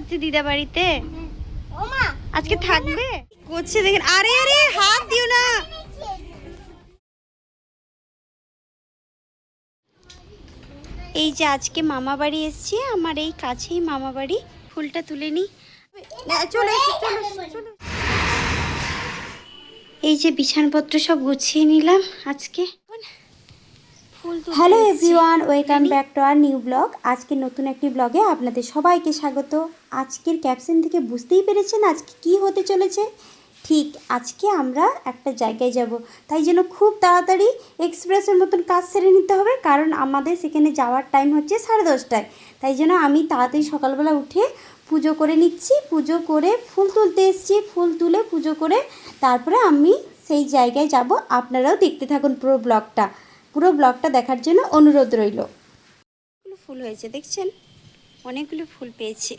লাগছে দিদা বাড়িতে আজকে থাকবে? করছে দেখেন আরে আরে হাত দিও না। এই যে আজকে মামা বাড়ি এসছি আমার এই কাছেই মামা বাড়ি। ফুলটা তুলে নি। চলে। এই যে বিছানপত্র সব গুছিয়ে নিলাম আজকে। Hello. Everyone welcome back to our new blog. আজকে নতুন একটি ব্লগে আপনাদের সবাইকে স্বাগত। আজকের ক্যাপশন থেকে বুঝতেই পেরেছেন আজকে কি হতে চলেছে? ঠিক আজকে আমরা একটা জায়গায় যাব। তাই জন্য খুব তাড়াতাড়ি এক্সপ্রেসের মতন কাজ সেরে নিতে হবে কারণ আমাদের সেখানে যাওয়ার টাইম হচ্ছে সাড়ে দশটায়। তাই জন্য আমি তাড়াতাড়ি সকালবেলা উঠে পুজো করে নিচ্ছি পুজো করে ফুল তুলতে এসেছি ফুল তুলে পুজো করে তারপরে আমি সেই জায়গায় যাব। আপনারাও দেখতে থাকুন পুরো ব্লগটা। পুরো ব্লগটা দেখার জন্য অনুরোধ রইল। ফুল হয়েছে দেখছেন? অনেকগুলো ফুল পেয়েছি।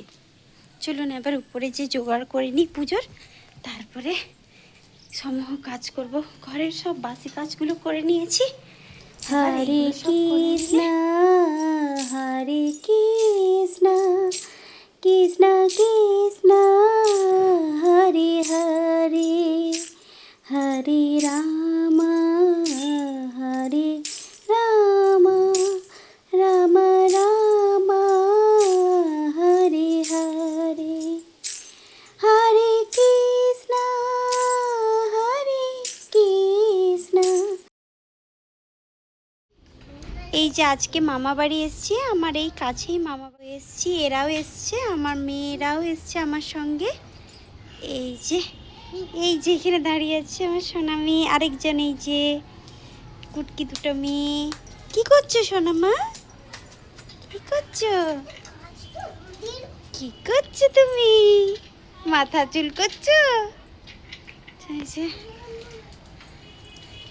চলুন এবার উপরে যে জোগাড় করে নিই পুজোর তারপরে সমূহ কাজ করব। ঘরের সব বাসি কাজগুলো করে নিয়েছি। হরে কৃষ্ণ হরে কৃষ্ণ কৃষ্ণ যে আজকে মামা বাড়ি এসছি, আমার এই কাছেই মামা বাড়ি এসছি, এরাও এসছে, আমার মেয়েরাও এসছে আমার সঙ্গে। এই যে এই যে এখানে দাঁড়িয়ে আছে আমার সোনা মেয়ে আরেকজন এই যে কুটকি দুটো মেয়ে। কি করছ সোনা মা কি করছ? কি করছ তুমি? মাথা চুল করছ? এই যে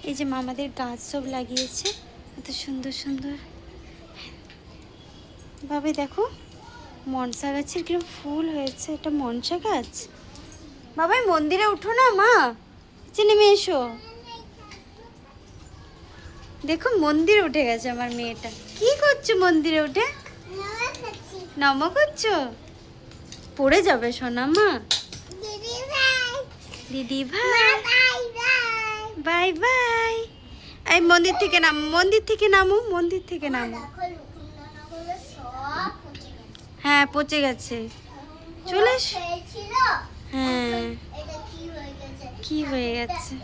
এই যে মামাদের গাছ সব লাগিয়েছে। এত সুন্দর সুন্দর। ভাবে দেখো মনসা গাছের কীরকম ফুল হয়েছে এটা মনসা গাছ? বাবাই মন্দিরে উঠো না মা। নিচে নেমে এসো। দেখো মন্দিরে উঠে গেছে আমার মেয়েটা। কি করছ মন্দিরে উঠে? নম করছ? পড়ে যাবে সোনা মা। দিদি ভাই। Bye bye. এই মন্দির থেকে নাম, মন্দির থেকে নামো, মন্দির থেকে নামো। হ্যাঁ পচে গেছে। চলে হ্যাঁ। কি হয়ে গেছে?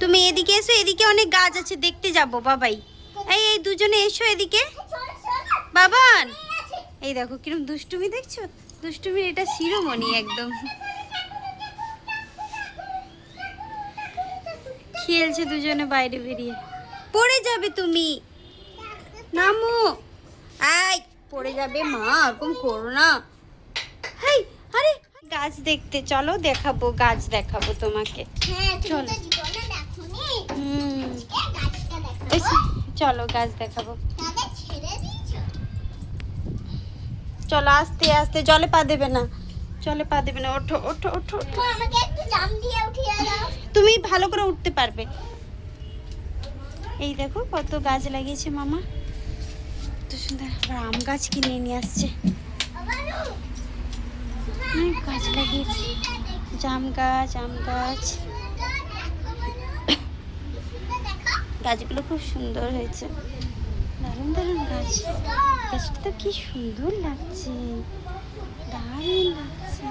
তুমি এদিকে এসো, এদিকে অনেক গাছ আছে, দেখতে যাব, বাবাই। এই এই দুজনে এসো এদিকে। বাবান! এই দেখো কিরম দুষ্টুমি দেখছ? দুষ্টুমির এটা শিরোমণি একদম। খেলছে দুজনে বাইরে বেরিয়ে। পড়ে যাবে তুমি। নামো। আই পড়ে যাবে মা এরকম করো না। হাই আরে গাছ দেখতে চলো দেখাবো গাছ দেখাবো তোমাকে। হ্যাঁ চলো। চলো গাছ দেখাবো। চলো আস্তে আস্তে জলে পা দেবে না। জলে পা দেবে না ওঠো ওঠো ওঠো ওঠো। আমাকে একটু জাম দিয়ে উঠিয়ে দাও। তুমি ভালো করে উঠতে পারবে। এই দেখো কত গাছ লাগিয়েছে মামা। কত সুন্দর আবার আম গাছ কিনে নিয়ে আসছে। অনেক গাছ লাগিয়েছে। জাম গাছ আম গাছ। গাছগুলো খুব সুন্দর হয়েছে। দারুণ দারুণ গাছ। গাছটা তো কি সুন্দর লাগছে। দারুণ লাগছে।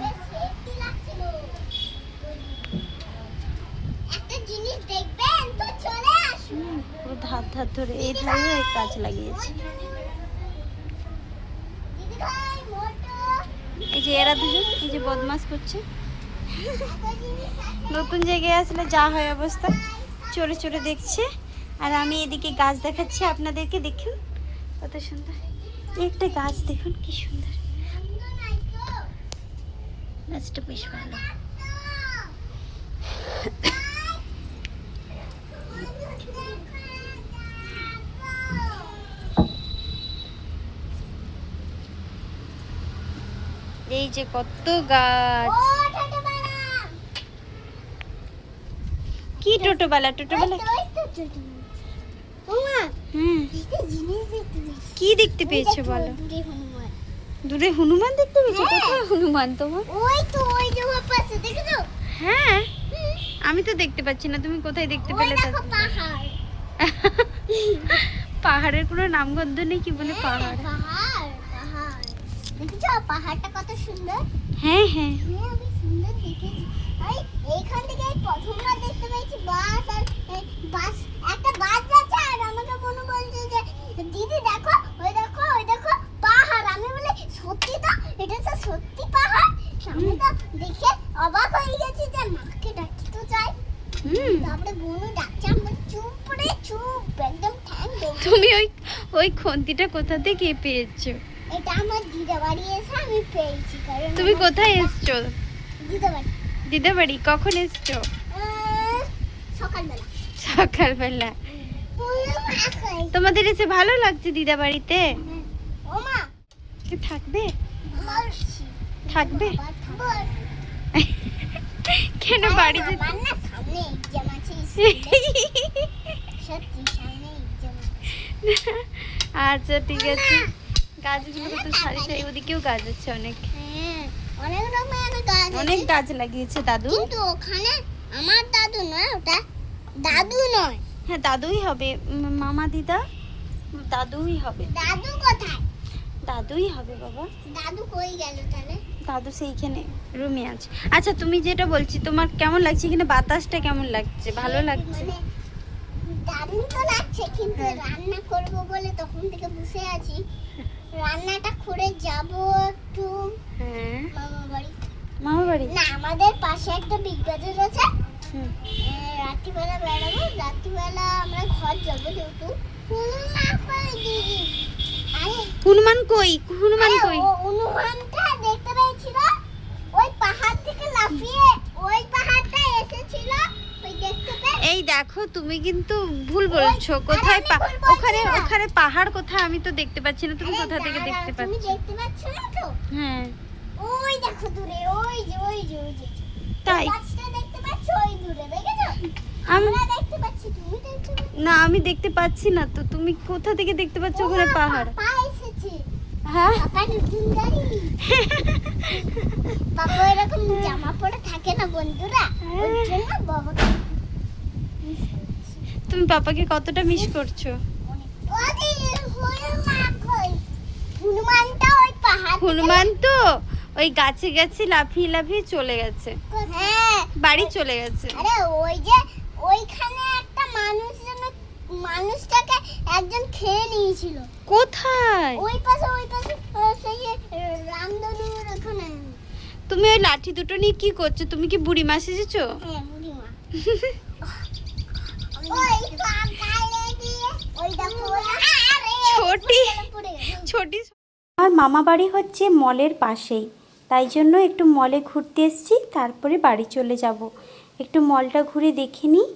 পুরো ধার ধার ধরে এই ধারে গাছ লাগিয়েছে। এই যে এরা দুজন এই যে বদমাস করছে। নতুন জায়গায় আসলে যা হয় অবস্থা। চড়ে চড়ে দেখছে। আর আমি এদিকে গাছ দেখাচ্ছি আপনাদেরকে দেখুন। কত সুন্দর। একটা গাছ দেখুন কি সুন্দর। গাছটা বেশ ভালো। এই যে কত গাছ। কি টোটোবেলা? টোটোবেলা? হুম। কি দেখতে পেয়েছ বলো? দূরে হনুমান। দেখতে পেয়েছ? হ্যাঁ। কোথায় হনুমান তোমার? ওই তো ওই যে পাশে দেখেছ? হ্যাঁ। আমি তো দেখতে পাচ্ছি না তুমি কোথায় দেখতে পেলে পাহাড়। পাহাড়ের কোনো নামগন্ধ নেই কি বলে হ্যাঁ, পাহাড়? পাহাড় পাহাড়। দেখেছ? পাহাড়টা কত সুন্দর? হ্যাঁ হ্যাঁ। হ্যাঁ আমি সুন্দর দেখেছি। এইখান থেকে প্রথমবার দেখতে পেয়েছি বাস আর বাস একটা বাস যাচ্ছে আর আমাকে মনে বলছে যে দিদি দেখো ওই দেখো ওই দেখো পাহাড় আমি বলে সত্যি তো এটা তো সত্যি পাহাড় আমি তো দেখে অবাক হয়ে গেছি যে মাকে ডাকি তো চাই হুম তারপরে বোনও ডাকছে আমার চুপ রে চুপ একদম ঠ্যাং দেবো তুমি ওই ওই খন্তিটা কোথা থেকে পেয়েছ? এটা আমার দিদা বাড়ি এসে আমি পেয়েছি কারণ তুমি কোথায় এসছো? দিদা বাড়ি। দিদা বাড়ি কখন এসছো? সকালবেলা। সকালবেলা। তোমাদের এসে ভালো লাগছে দিদা বাড়িতে? কি থাকবে? বলছি। থাকবে? থাকবে। কেন বাড়ি সামনে আচ্ছা ঠিক আছে। গাছগুলো কত সারি সারি ওদিকেও গাছ আছে অনেক। হ্যাঁ, অনেক রকমের গাছ অনেক গাছ লাগিয়েছে দাদু। কিন্তু ওখানে আমার দাদু নয় ওটা দাদু নয়। হ্যাঁ দাদুই হবে। মামা দিদা দাদুই হবে। দাদু কোথায়? দাদুই হবে বাবা। দাদু কই গেল তাহলে? দাদু সেইখানে রুমে আছে। আচ্ছা তুমি যেটা বলছি তোমার কেমন লাগছে? এখানে বাতাসটা কেমন লাগছে? ভালো লাগছে? মানে দারুণ তো লাগছে কিন্তু হ্যাঁ। রান্না করব বলে তখন থেকে বসে আছি। রান্নাটা করে যাব একটু। হ্যাঁ। মামা বাড়ি। মামা বাড়ি? না আমাদের পাশে একটা বিগ বাজার আছে। রাত্রিবেলা বেড়াবো। রাত্রিবেলা আমরা ঘর যাব যেহেতু। হনুমান কই দিদি? আরে। হনুমান কই? হনুমান কই ও হনুমানটা দেখতে পেয়েছিল ওই পাহাড় থেকে লাফিয়ে ওই পাহাড়টা এসেছিল ওই দেখতে পেয়ে এই দেখো তুমি কিন্তু ভুল বলছো। কোথায় পা- ওখানে ওখানে পাহাড় কোথায় আমি তো দেখতে পাচ্ছি না। তুমি কোথা থেকে দেখতে তুমি পাচ্ছ? দেখতে পাচ্ছ না তো? হ্যাঁ। ওই দেখো দূরে ওই যে ওই যে ওই যে তাই। গাছটা দেখতে পাচ্ছ? ওই দূরে দেখেছ? আমি আমরা দেখতে পাচ্ছি তুমি দেখতে না আমি দেখতে পাচ্ছি না তো। তুমি কোথা থেকে দেখতে পাচ্ছ ওখানে পাহাড়? পাপা এসেছে। হ্যাঁ? পাপা নতুন গাড়ি। পাপা এরকম জামা পরে থাকে না বন্ধুরা? ওর হ্যাঁ। জন্য বাবাকে miss করছি। তুমি পাপাকে কতটা মিস করছ? হনুমান হনুমানটা ওই পাহাড় হনুমান তো ওই গাছে গাছে লাফিয়ে লাফিয়ে চলে গেছে। হ্যাঁ বাড়ি চলে গেছে। আরে ওই যে ওইখানে একটা মানুষ মানুষটাকে একজন খেয়ে নিয়েছিল। কোথায়? ওই পাশে ওই পাশে সেই রামধনুর ওখানে। তুমি ওই লাঠি দুটো নিয়ে কি করছ? তুমি কি বুড়ি মাছ এসেছ হ্যাঁ বুড়িমা ওই পাকালে দিয়ে ওই দেখো ওই আরে ছোটি ছোটি আমার মামা বাড়ি হচ্ছে মলের পাশেই। তাই জন্য একটু মলে ঘুরতে এসেছি তারপরে বাড়ি চলে যাব। একটু মলটা ঘুরে দেখে নিই।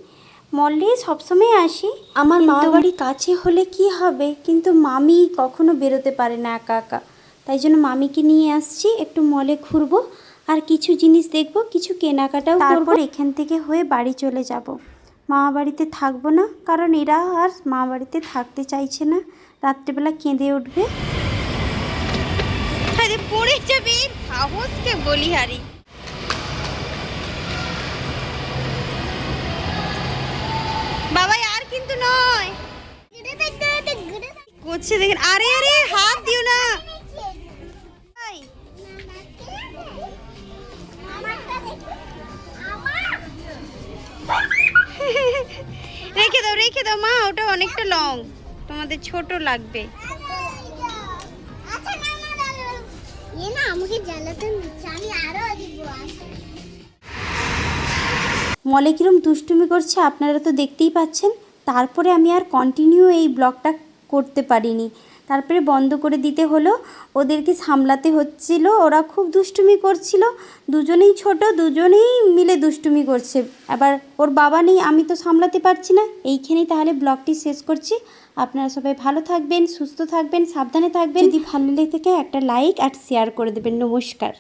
মলে সবসময় আসি আমার মামা বাড়ি কাছে হলে কি হবে? কিন্তু মামি কখনো বেরোতে পারে না একা একা। তাই জন্য মামিকে নিয়ে আসছি একটু মলে ঘুরবো আর কিছু জিনিস দেখব কিছু কেনাকাটাও তারপর এখান থেকে হয়ে বাড়ি চলে যাব। মামা বাড়িতে থাকব না কারণ এরা আর মামা বাড়িতে থাকতে চাইছে না। রাত্রেবেলা কেঁদে উঠবে? আরে পড়ে যাবে, সাহসকে বলি হারি। বাবা আর কিন্তু নয়। করছে দেখেন, আরে আরে, হাত দিও না। রেখে দাও রেখে দাও, মা, ওটা অনেকটা লং তোমাদের ছোট লাগবে। আচ্ছা মলে কিরম দুষ্টুমি করছে আপনারা তো দেখতেই পাচ্ছেন। তারপরে আমি আর কন্টিনিউ এই ব্লগটা করতে পারিনি। তারপরে বন্ধ করে দিতে হলো। ওদেরকে সামলাতে হচ্ছিল, ওরা খুব দুষ্টুমি করছিল। দুজনেই ছোট, দুজনেই মিলে দুষ্টুমি করছে। আবার ওর বাবা নেই, আমি তো সামলাতে পারছি না। এইখানেই তাহলে ব্লগটি শেষ করছি। আপনারা সবাই ভালো থাকবেন, সুস্থ থাকবেন, সাবধানে থাকবেন। যদি ভালো লেগে থাকে একটা লাইক আর শেয়ার করে দেবেন। নমস্কার।